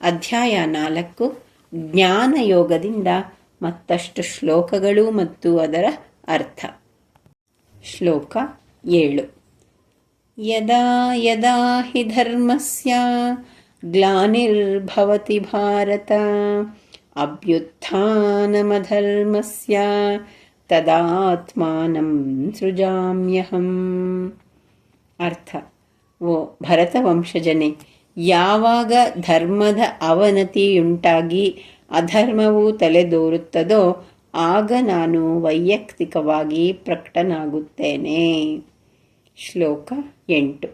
ಅಧ್ಯಾಯ ನಾಲ್ಕು, ಜ್ಞಾನಯೋಗದಿಂದ ಮತ್ತಷ್ಟು ಶ್ಲೋಕಗಳು ಮತ್ತು ಅದರ ಅರ್ಥ. ಶ್ಲೋಕ ಏಳು. ಯದಾ ಯದಾ ಹಿ ಧರ್ಮಸ್ಯ ಗ್ಲಾನಿರ್ಭವತಿ ಭಾರತ ಅಭ್ಯುತ್ಥಾನಮಧರ್ಮಸ್ಯ ತದಾತ್ಮಾನಂ ಸೃಜಾಮ್ಯಹಂ. ಅರ್ಥ. ಓ ಭರತವಂಶಜನೆ ಯಾವಾಗ ಧರ್ಮದ ಅವನತಿಯುಂಟಾಗಿ ಅಧರ್ಮವು ತಲೆದೋರುತ್ತದೋ ಆಗ ನಾನು ವೈಯಕ್ತಿಕವಾಗಿ ಪ್ರಕಟನಾಗುತ್ತೇನೆ. ಶ್ಲೋಕ ಎಂಟು.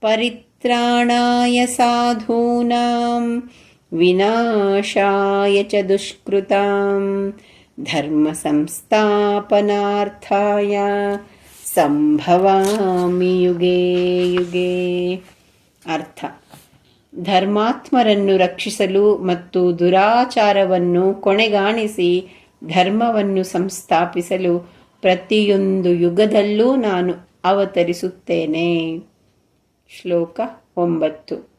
ಪರಿತ್ರಾಣಾಯ ಸಾಧೂನಾಂ ವಿನಾಶಾಯ ಚ ದುಷ್ಕೃತಾಂ ಧರ್ಮ ಸಂಸ್ಥಾಪನಾರ್ಥಾಯ ಸಂಭವಾಮಿ ಯುಗೇ ಯುಗೇ. ಅರ್ಥ. ಧರ್ಮಾತ್ಮರನ್ನು ರಕ್ಷಿಸಲು ಮತ್ತು ದುರಾಚಾರವನ್ನು ಕೊನೆಗಾಣಿಸಿ ಧರ್ಮವನ್ನು ಸಂಸ್ಥಾಪಿಸಲು ಪ್ರತಿಯೊಂದು ಯುಗದಲ್ಲೂ ನಾನು ಅವತರಿಸುತ್ತೇನೆ. ಶ್ಲೋಕ ಒಂಬತ್ತು.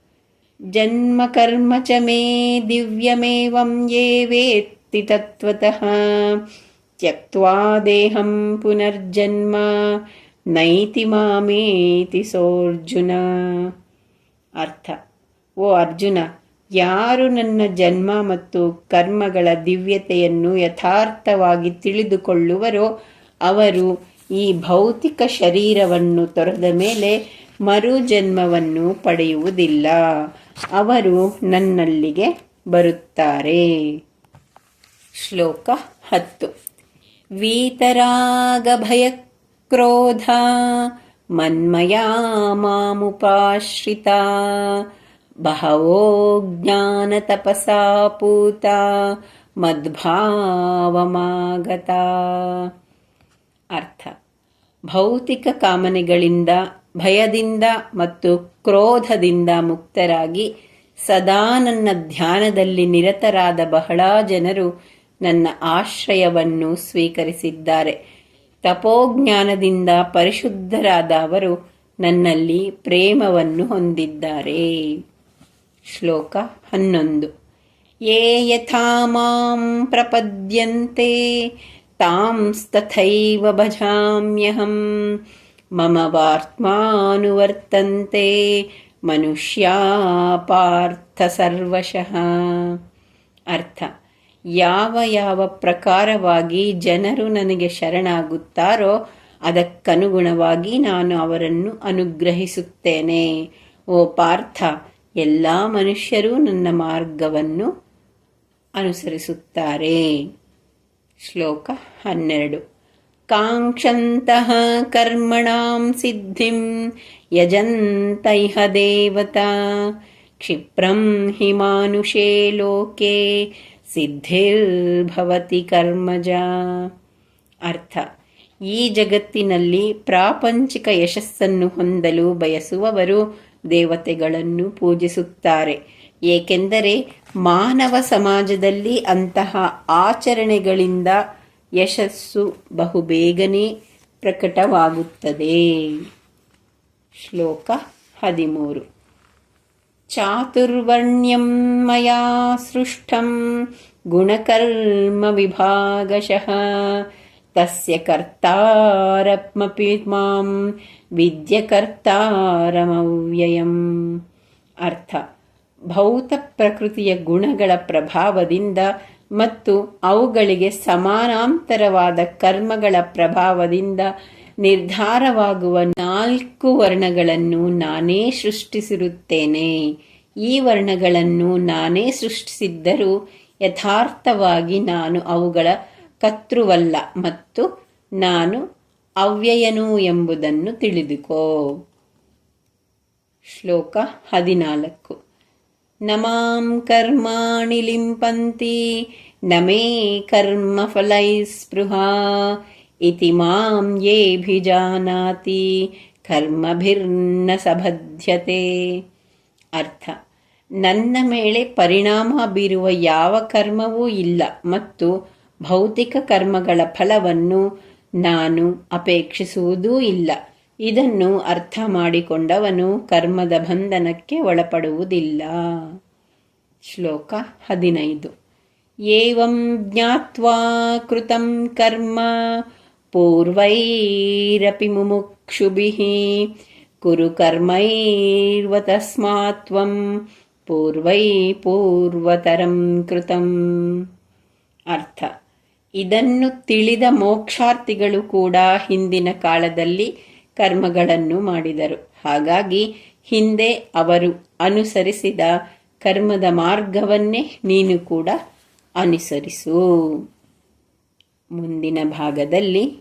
ಜನ್ಮ ಕರ್ಮ ಚ ಮೇ ದಿವ್ಯಮೇವಂ ಯೇ ವೇತ್ತಿ ತತ್ವತಃ ತ್ಯಕ್ವಾ ದೇಹಂ ಪುನರ್ಜನ್ಮ ನೈತಿ ಮಾಮೇತಿ ಸೋರ್ಜುನ. ಅರ್ಥ. ಓ ಅರ್ಜುನ, ಯಾರು ನನ್ನ ಜನ್ಮ ಮತ್ತು ಕರ್ಮಗಳ ದಿವ್ಯತೆಯನ್ನು ಯಥಾರ್ಥವಾಗಿ ತಿಳಿದುಕೊಳ್ಳುವರೋ ಅವರು ಈ ಭೌತಿಕ ಶರೀರವನ್ನು ತೊರೆದ ಮೇಲೆ ಮರುಜನ್ಮವನ್ನು ಪಡೆಯುವುದಿಲ್ಲ. ಅವರು ನನ್ನಲ್ಲಿಗೆ ಬರುತ್ತಾರೆ. ಶ್ಲೋಕ ಹತ್ತು. ವೀತರಾಗಭಯಕ್ರೋಧ, ಮನ್ಮಯಾ ಮಾಮುಪಾಶ್ರಿತಾ ಬಹವೋ ज्ञानतपसा ಪೂತ ಮದ್ಭಾವಮಾಗತ. ಅರ್ಥ. ಭೌತಿಕ ಕಾಮನೆಗಳಿಂದ, ಭಯದಿಂದ ಮತ್ತು ಕ್ರೋಧದಿಂದ ಮುಕ್ತರಾಗಿ ಸದಾ ನನ್ನ ಧ್ಯಾನದಲ್ಲಿ ನಿರತರಾದ ಬಹಳ ಜನರು ನನ್ನ ಆಶ್ರಯವನ್ನು ಸ್ವೀಕರಿಸಿದ್ದಾರೆ. ತಪೋಜ್ಞಾನದಿಂದ ಪರಿಶುದ್ಧರಾದ ಅವರು ನನ್ನಲ್ಲಿ ಪ್ರೇಮವನ್ನು ಹೊಂದಿದ್ದಾರೆ. ಶ್ಲೋಕ ಹನ್ನೊಂದು. ಯೇ ಯಥಾ ಮಾಂ ಪ್ರಪದ್ಯಂತೆ ತಾಂಸ್ತಥೈವ ಭಜಾಮ್ಯಹಂ. ಮಮ ವಾರ್ತ್ಮಾನುವರ್ತಂತೆ, ಮನುಷ್ಯಾ ಪಾರ್ಥ ಸರ್ವಶಃ. ಅರ್ಥ. ಯಾವ ಯಾವ ಪ್ರಕಾರವಾಗಿ ಜನರು ನನಗೆ ಶರಣಾಗುತ್ತಾರೋ, ಅದಕ್ಕನುಗುಣವಾಗಿ ನಾನು ಅವರನ್ನು ಅನುಗ್ರಹಿಸುತ್ತೇನೆ. ಓ ಪಾರ್ಥ ಎಲ್ಲ ಮನುಷ್ಯರು ನನ್ನ ಮಾರ್ಗವನ್ನು ಅನುಸರಿಸುತ್ತಾರೆ. ಶ್ಲೋಕ ಹನ್ನೆರಡು. ಕಾಂಕ್ಷಂತಹ ಕರ್ಮಣಾಂ ಸಿದ್ಧಿಂ ಯಜಂತೈಹ ದೇವತಾ. ಕ್ಷಿಪ್ರಂ ಹಿ ಮಾನುಷೇ ಲೋಕೆ ಸಿದ್ಧಿರ್ಭವತಿ ಕರ್ಮಜ. ಅರ್ಥ. ಈ ಜಗತ್ತಿನಲ್ಲಿ ಪ್ರಾಪಂಚಿಕ ಯಶಸ್ಸನ್ನು ಹೊಂದಲು ಬಯಸುವವರು ದೇವತೆಗಳನ್ನು ಪೂಜಿಸುತ್ತಾರೆ. ಏಕೆಂದರೆ ಮಾನವ ಸಮಾಜದಲ್ಲಿ ಅಂತಹ ಆಚರಣೆಗಳಿಂದ ಯಶಸ್ಸು ಬಹುಬೇಗನೆ ಪ್ರಕಟವಾಗುತ್ತದೆ. ಶ್ಲೋಕ ಹದಿಮೂರು. ಚಾತುರ್ವರ್ಣ್ಯಂ ಮಯಾ ಸೃಷ್ಟಂ ಗುಣಕರ್ಮ ವಿಭಾಗಶಃ ಕರ್ತಾರಮಪಿ ಮಾಂ ವಿದ್ಯಕರ್ತಾರಮವ್ಯಯಂ ಅರ್ಥ ಭೌತ ಪ್ರಕೃತಿಯ ಗುಣಗಳ ಪ್ರಭಾವದಿಂದ ಮತ್ತು ಅವುಗಳಿಗೆ ಸಮಾನಾಂತರವಾದ ಕರ್ಮಗಳ ಪ್ರಭಾವದಿಂದ ನಿರ್ಧಾರವಾಗುವ ನಾಲ್ಕು ವರ್ಣಗಳನ್ನು ನಾನೇ ಸೃಷ್ಟಿಸಿರುತ್ತೇನೆ. ಈ ವರ್ಣಗಳನ್ನು ನಾನೇ ಸೃಷ್ಟಿಸಿದ್ದರೂ ಯಥಾರ್ಥವಾಗಿ ನಾನು ಅವುಗಳ ಕರ್ತೃವಲ್ಲ ಮತ್ತು ನಾನು ಅವ್ಯಯನು ಎಂಬುದನ್ನು ತಿಳಿದುಕೋ. ಶ್ಲೋಕ ಹದಿನಾಲ್ಕು. ನಮಾಂ ಕರ್ಮಾಣಿ ಲಿಂಪಂತಿ, ನಮೇ ಕರ್ಮ ಕರ್ಮಫಲೈ ಸ್ಪೃಹಾ, ಇತಿ ಮಾಂ ಯೇಭಿಜಾನಾತಿ ಕರ್ಮಭಿರ್ನ ಸಬಧ್ಯತೆ. ಅರ್ಥ. ನನ್ನ ಮೇಲೆ ಪರಿಣಾಮ ಬೀರುವ ಯಾವ ಕರ್ಮವೂ ಇಲ್ಲ ಮತ್ತು ಭೌತಿಕ ಕರ್ಮಗಳ ಫಲವನ್ನು ನಾನು ಅಪೇಕ್ಷಿಸುವುದೂ ಇಲ್ಲ. ಇದನ್ನು ಅರ್ಥ ಮಾಡಿಕೊಂಡವನು ಕರ್ಮದ ಬಂಧನಕ್ಕೆ ಒಳಪಡುವುದಿಲ್ಲ. ಶ್ಲೋಕ ಹದಿನೈದು. ಏವಂ ಜ್ಞಾತ್ವಾ ಕೃತಂ ಕರ್ಮ ಪೂರ್ವೈರಪಿ ಮುಮುಕ್ಷುಭಿಃ ಕುರು ಕರ್ಮೈರ್ವ ತಸ್ಮಾತ್ ತ್ವಂ ಪೂರ್ವೈ ಪೂರ್ವತರಂ ಕೃತಂ. ಅರ್ಥ. ಇದನ್ನು ತಿಳಿದ ಮೋಕ್ಷಾರ್ಥಿಗಳು ಕೂಡ ಹಿಂದಿನ ಕಾಲದಲ್ಲಿ ಕರ್ಮಗಳನ್ನು ಮಾಡಿದರು. ಹಾಗಾಗಿ ಹಿಂದೆ ಅವರು ಅನುಸರಿಸಿದ ಕರ್ಮದ ಮಾರ್ಗವನ್ನೇ ನೀನು ಕೂಡ ಅನುಸರಿಸು. ಮುಂದಿನ ಭಾಗದಲ್ಲಿ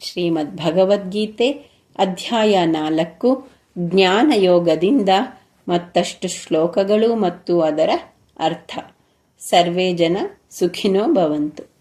ಶ್ರೀಮದ್ ಭಗವದ್ಗೀತೆ ಅಧ್ಯಾಯ ನಾಲ್ಕು, ಜ್ಞಾನಯೋಗದಿಂದ ಮತ್ತಷ್ಟು ಶ್ಲೋಕಗಳು ಮತ್ತು ಅದರ ಅರ್ಥ. ಸರ್ವೇ ಜನ ಸುಖಿನೋ ಭವಂತು.